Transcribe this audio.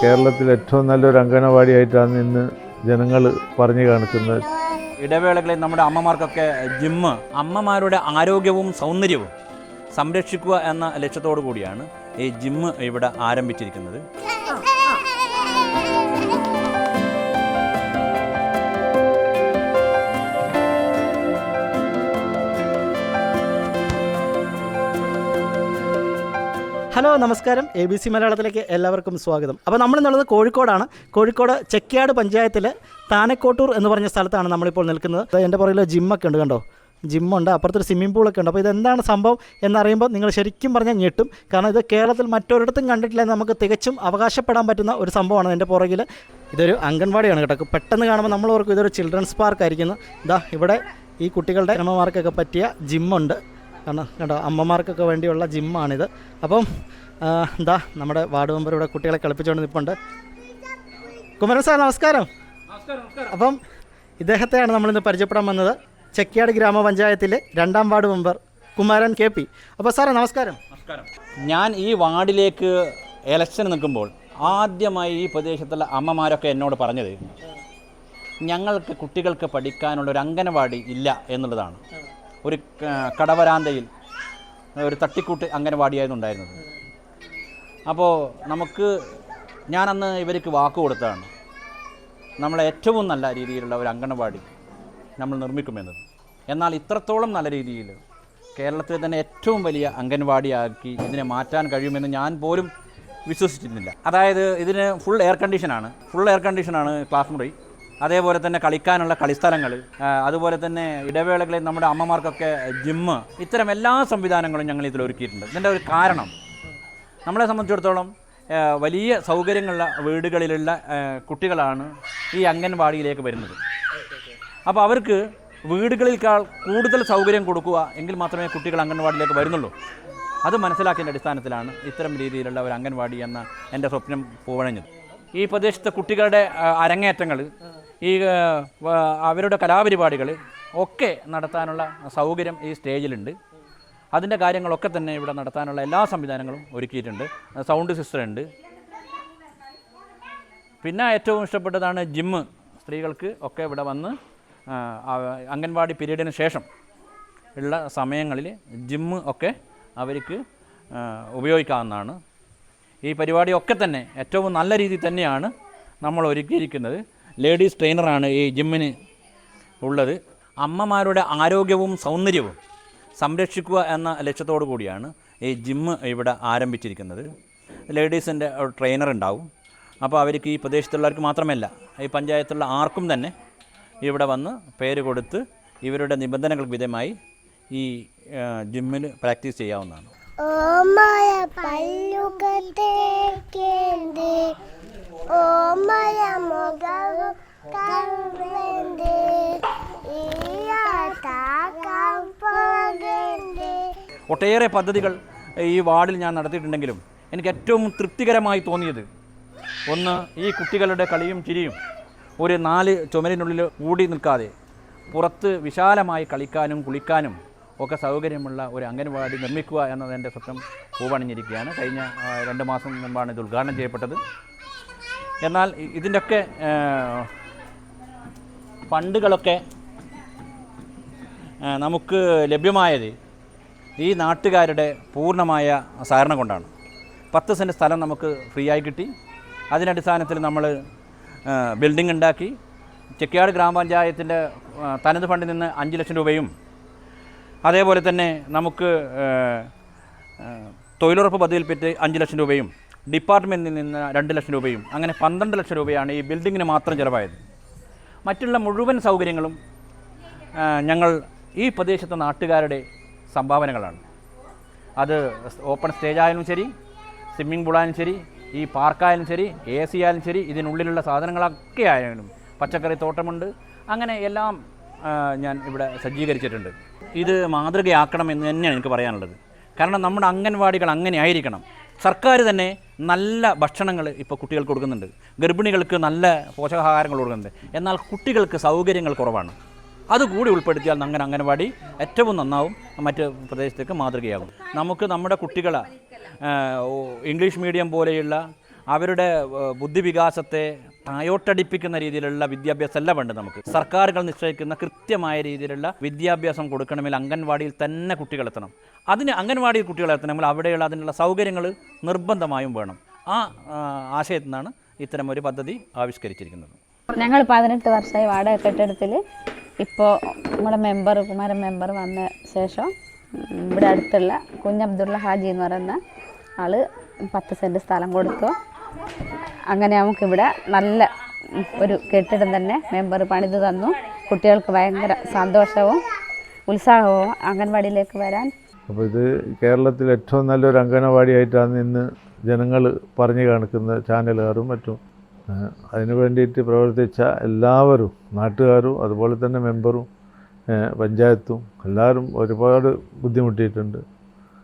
കേരളത്തിൽ ഏറ്റവും നല്ലൊരു അംഗനവാടിയായിട്ടാണ് ഇന്ന് ജനങ്ങൾ പറഞ്ഞു കാണിക്കുന്നത്. ഇടവേളകളിൽ നമ്മുടെ അമ്മമാർക്കൊക്കെ ജിമ്മ് അമ്മമാരുടെ ആരോഗ്യവും സൗന്ദര്യവും സംരക്ഷിക്കുക എന്ന ലക്ഷ്യത്തോടു കൂടിയാണ് ഈ ജിമ്മ് ഇവിടെ ആരംഭിച്ചിരിക്കുന്നത്. ഹലോ നമസ്കാരം. എ ബി സി മലയാളത്തിലേക്ക് എല്ലാവർക്കും സ്വാഗതം. അപ്പോൾ നമ്മളിന്നുള്ളത് കോഴിക്കോടാണ്. കോഴിക്കോട് ചെക്കിയാട് പഞ്ചായത്തിൽ താനക്കോട്ടൂർ എന്ന് പറഞ്ഞ സ്ഥലത്താണ് നമ്മളിപ്പോൾ നിൽക്കുന്നത്. എന്റെ പുറകിൽ ജിമ്മൊക്കെ ഉണ്ട് കണ്ടോ? ജിമ്മുണ്ട് അപ്പുറത്തൊരു സ്വിമ്മിംഗ് പൂളൊക്കെ ഉണ്ട്. അപ്പോൾ ഇതെന്താണ് സംഭവം എന്നറിയുമ്പോൾ നിങ്ങൾ ശരിക്കും പറഞ്ഞാൽ ഞെട്ടും. കാരണം ഇത് കേരളത്തിൽ മറ്റൊരിടത്തും കണ്ടിട്ടില്ല നമുക്ക് തികച്ചും അവകാശപ്പെടാൻ പറ്റുന്ന ഒരു സംഭവമാണ് എന്റെ പുറകിൽ ഇതൊരു അംഗൻവാടിയാണ് കേട്ടോ. പെട്ടെന്ന് കാണുമ്പോൾ നമ്മൾ ഓർക്കും ഇതൊരു ചിൽഡ്രൻസ് പാർക്ക് ആയിരിക്കുന്നു ഇതാ ഇവിടെ ഈ കുട്ടികളുടെ അമ്മമാർക്കൊക്കെ പറ്റിയ ജിമ്മുണ്ട്. കാരണം കേട്ടോ അമ്മമാർക്കൊക്കെ വേണ്ടിയുള്ള ജിമ്മാണിത്. അപ്പം എന്താ നമ്മുടെ വാർഡ് മെമ്പർ ഇവിടെ കുട്ടികളെ കളിപ്പിച്ചുകൊണ്ട് നിൽപ്പുണ്ട് കുമരൻ സാർ നമസ്കാരം. അപ്പം ഇദ്ദേഹത്തെയാണ് നമ്മളിന്ന് പരിചയപ്പെടാൻ വന്നത്. ചെക്കിയാട് ഗ്രാമപഞ്ചായത്തിലെ രണ്ടാം ward member Kumaran K P. അപ്പോൾ സാറേ നമസ്കാരം. നമസ്കാരം. ഞാൻ ഈ വാർഡിലേക്ക് എലക്ഷൻ നിൽക്കുമ്പോൾ ആദ്യമായി ഈ പ്രദേശത്തുള്ള അമ്മമാരൊക്കെ എന്നോട് പറഞ്ഞത് ഞങ്ങൾക്ക് കുട്ടികൾക്ക് പഠിക്കാനുള്ള ഒരു അംഗനവാടി ഇല്ല എന്നുള്ളതാണ്. ഒരു കടവരാന്തയിൽ ഒരു തട്ടിക്കൂട്ട് അംഗനവാടിയായിരുന്നു ഉണ്ടായിരുന്നത് അപ്പോൾ നമുക്ക് ഞാനന്ന് ഇവർക്ക് വാക്ക് കൊടുത്തതാണ്. നമ്മളെ ഏറ്റവും നല്ല രീതിയിലുള്ള ഒരു അംഗനവാടി നമ്മൾ നിർമ്മിക്കുമെന്നത്. എന്നാൽ ഇത്രത്തോളം നല്ല രീതിയിൽ കേരളത്തിലെ തന്നെ ഏറ്റവും വലിയ അംഗൻവാടിയാക്കി ഇതിനെ മാറ്റാൻ കഴിയുമെന്ന് ഞാൻ പോലും വിശ്വസിച്ചിരുന്നില്ല. അതായത് ഇതിന് ഫുൾ എയർ കണ്ടീഷനാണ് ഫുൾ എയർ കണ്ടീഷനാണ് ക്ലാസ് മുറി അതേപോലെ തന്നെ കളിക്കാനുള്ള കളിസ്ഥലങ്ങൾ അതുപോലെ തന്നെ ഇടവേളകളിൽ നമ്മുടെ അമ്മമാർക്കൊക്കെ ജിമ്മ് ഇത്തരം എല്ലാ സംവിധാനങ്ങളും ഞങ്ങൾ ഇതിൽ ഒരുക്കിയിട്ടുണ്ട്. ഇതിന്റെ ഒരു കാരണം നമ്മളെ സംബന്ധിച്ചിടത്തോളം വലിയ സൗകര്യങ്ങളുള്ള വീടുകളിലുള്ള കുട്ടികളാണ് ഈ അംഗൻവാടിയിലേക്ക് വരുന്നത്. അപ്പോൾ അവർക്ക് വീടുകളിൽക്കാൾ കൂടുതൽ സൗകര്യം കൊടുക്കുക എങ്കിൽ മാത്രമേ കുട്ടികൾ അംഗൻവാടിയിലേക്ക് വരുന്നുള്ളൂ. അത് മനസ്സിലാക്കിയതിന്റെ അടിസ്ഥാനത്തിലാണ് ഇത്തരം രീതിയിലുള്ള ഒരു അംഗൻവാടി എന്ന എന്റെ സ്വപ്നം പൂവണഞ്ഞത്. ഈ പ്രദേശത്തെ കുട്ടികളുടെ അരങ്ങേറ്റങ്ങൾ ഈ അവരുടെ കലാപരിപാടികൾ ഒക്കെ നടത്താനുള്ള സൗകര്യം ഈ സ്റ്റേജിലുണ്ട്. അതിന്റെ കാര്യങ്ങളൊക്കെ തന്നെ ഇവിടെ നടത്താനുള്ള എല്ലാ സംവിധാനങ്ങളും ഒരുക്കിയിട്ടുണ്ട്. സൗണ്ട് സിസ്റ്റർ ഉണ്ട്. പിന്നെ ഏറ്റവും ഇഷ്ടപ്പെട്ടതാണ് ജിമ്മ്. സ്ത്രീകൾക്ക് ഒക്കെ ഇവിടെ വന്ന് അംഗൻവാടി പീരീഡിന് ശേഷം ഉള്ള സമയങ്ങളിൽ ജിമ്മ് ഒക്കെ അവർക്ക് ഉപയോഗിക്കാവുന്നതാണ്. ഈ പരിപാടിയൊക്കെ തന്നെ ഏറ്റവും നല്ല രീതിയിൽ തന്നെയാണ് നമ്മൾ ഒരുക്കിയിരിക്കുന്നത്. ലേഡീസ് ട്രെയിനറാണ് ഈ ജിമ്മിന് ഉള്ളത്. അമ്മമാരുടെ ആരോഗ്യവും സൗന്ദര്യവും സംരക്ഷിക്കുക എന്ന ലക്ഷ്യത്തോടു കൂടിയാണ് ഈ ജിമ്മ് ഇവിടെ ആരംഭിച്ചിരിക്കുന്നത്. ലേഡീസിന്റെ ട്രെയിനർ ഉണ്ടാവും. അപ്പോൾ അവർക്ക് ഈ പ്രദേശത്തുള്ളവർക്ക് മാത്രമല്ല ഈ പഞ്ചായത്തുള്ള ആർക്കും തന്നെ ഇവിടെ വന്ന് പേര് കൊടുത്ത് ഇവരുടെ നിബന്ധനകൾക്ക് വിധമായി ഈ ജിമ്മിൽ പ്രാക്ടീസ് ചെയ്യാവുന്നതാണ്. ഒട്ടേറെ പദ്ധതികൾ ഈ വാർഡിൽ ഞാൻ നടത്തിയിട്ടുണ്ടെങ്കിലും എനിക്ക് ഏറ്റവും തൃപ്തികരമായി തോന്നിയത് ഒന്ന് ഈ കുട്ടികളുടെ കളിയും ചിരിയും ഒരു നാല് ചുമരിനുള്ളിൽ കൂടി നിൽക്കാതെ പുറത്ത് വിശാലമായി കളിക്കാനും കുളിക്കാനും ഒക്കെ സൗകര്യമുള്ള ഒരു അംഗൻവാടി നിർമ്മിക്കുക എന്നത് എന്റെ സ്വപ്നം പൂവണിഞ്ഞിരിക്കുകയാണ്. കഴിഞ്ഞ രണ്ട് മാസം മുമ്പാണ് ഇത് ഉദ്ഘാടനം ചെയ്യപ്പെട്ടത്. എന്നാൽ ഇതിന്റെയൊക്കെ ഫണ്ടുകളൊക്കെ നമുക്ക് ലഭ്യമായത് ഈ നാട്ടുകാരുടെ പൂർണമായ സഹകരണം കൊണ്ടാണ്. പത്ത് സെന്റ് സ്ഥലം നമുക്ക് ഫ്രീ ആയി കിട്ടി. അതിനടിസ്ഥാനത്തിൽ നമ്മൾ ബിൽഡിംഗ് ഉണ്ടാക്കി. ചെക്കിയാട് ഗ്രാമപഞ്ചായത്തിന്റെ തനത് ഫണ്ടിൽ നിന്ന് അഞ്ച് ലക്ഷം രൂപയും അതേപോലെ തന്നെ നമുക്ക് തൊഴിലുറപ്പ് പദ്ധതിയിൽ പറ്റി അഞ്ച് ലക്ഷം രൂപയും ഡിപ്പാർട്ട്മെന്റിൽ നിന്ന് രണ്ട് ലക്ഷം രൂപയും അങ്ങനെ പന്ത്രണ്ട് ലക്ഷം രൂപയാണ് ഈ ബിൽഡിങ്ങിന് മാത്രം ചിലവായത്. മറ്റുള്ള മുഴുവൻ സൗകര്യങ്ങളും ഞങ്ങൾ ഈ പ്രദേശത്തെ നാട്ടുകാരുടെ സംഭാവനകളാണ്. അത് ഓപ്പൺ സ്റ്റേജ് ആയാലും ശരി സ്വിമ്മിംഗ് പൂളായാലും ശരി ഈ പാർക്കായാലും ശരി എ സി ആയാലും ശരി ഇതിനുള്ളിലുള്ള സാധനങ്ങളൊക്കെ ആയാലും പച്ചക്കറി തോട്ടമുണ്ട്. അങ്ങനെ എല്ലാം ഞാൻ ഇവിടെ സജ്ജീകരിച്ചിട്ടുണ്ട്. ഇത് മാതൃകയാക്കണം എന്ന് തന്നെയാണ് എനിക്ക് പറയാനുള്ളത്. കാരണം നമ്മുടെ അംഗൻവാടികൾ അങ്ങനെ ആയിരിക്കണം. സർക്കാർ തന്നെ നല്ല ഭക്ഷണങ്ങൾ ഇപ്പോൾ കുട്ടികൾക്ക് കൊടുക്കുന്നുണ്ട്. ഗർഭിണികൾക്ക് നല്ല പോഷകാഹാരങ്ങൾ കൊടുക്കുന്നുണ്ട്. എന്നാൽ കുട്ടികൾക്ക് സൗകര്യങ്ങൾ കുറവാണ്. അതുകൂടി ഉൾപ്പെടുത്തിയാൽ അങ്ങനെ അംഗനവാടി ഏറ്റവും നന്നാവും. മറ്റ് പ്രദേശത്തേക്ക് മാതൃകയാകും. നമുക്ക് നമ്മുടെ കുട്ടികളെ ഇംഗ്ലീഷ് മീഡിയം പോലെയുള്ള അവരുടെ ബുദ്ധിവികാസത്തെ തായോട്ടടിപ്പിക്കുന്ന രീതിയിലുള്ള വിദ്യാഭ്യാസമല്ല വേണ്ട നമുക്ക്. സർക്കാരുകൾ നിശ്ചയിക്കുന്ന കൃത്യമായ രീതിയിലുള്ള വിദ്യാഭ്യാസം കൊടുക്കണമെങ്കിൽ അംഗൻവാടിയിൽ തന്നെ കുട്ടികളെത്തണം അതിന് അംഗൻവാടിയിൽ കുട്ടികളെത്തണമെങ്കിൽ അവിടെയുള്ള അതിനുള്ള സൗകര്യങ്ങൾ നിർബന്ധമായും വേണം. ആ ആശയത്തിൽ നിന്നാണ് ഇത്തരം ഒരു പദ്ധതി ആവിഷ്കരിച്ചിരിക്കുന്നത്. ഞങ്ങൾ പതിനെട്ട് വർഷമായി വാടക കെട്ടിടത്തിൽ ഇപ്പോൾ നമ്മുടെ മെമ്പർ കുമാരൻ മെമ്പർ വന്ന ശേഷം ഇവിടെ അടുത്തുള്ള കുഞ്ഞബ്ദുള്ള ഹാജി എന്ന് പറയുന്ന ആൾ പത്ത് സെന്റ് സ്ഥലം കൊടുത്തു. അങ്ങനെ നമുക്കിവിടെ നല്ല ഒരു കെട്ടിടം തന്നെ മെമ്പർ പണിത് തന്നു. കുട്ടികൾക്ക് ഭയങ്കര സന്തോഷവും ഉത്സാഹവും അംഗൻവാടിയിലേക്ക് വരാൻ. അപ്പോൾ ഇത് കേരളത്തിൽ ഏറ്റവും നല്ലൊരു അംഗനവാടിയായിട്ടാണ് ഇന്ന് ജനങ്ങൾ പറഞ്ഞു കാണിക്കുന്ന ചാനലുകാരും മറ്റും. അതിനു വേണ്ടിയിട്ട് പ്രവർത്തിച്ച എല്ലാവരും നാട്ടുകാരും അതുപോലെ തന്നെ മെമ്പറും പഞ്ചായത്തും എല്ലാവരും ഒരുപാട് ബുദ്ധിമുട്ടിയിട്ടുണ്ട്.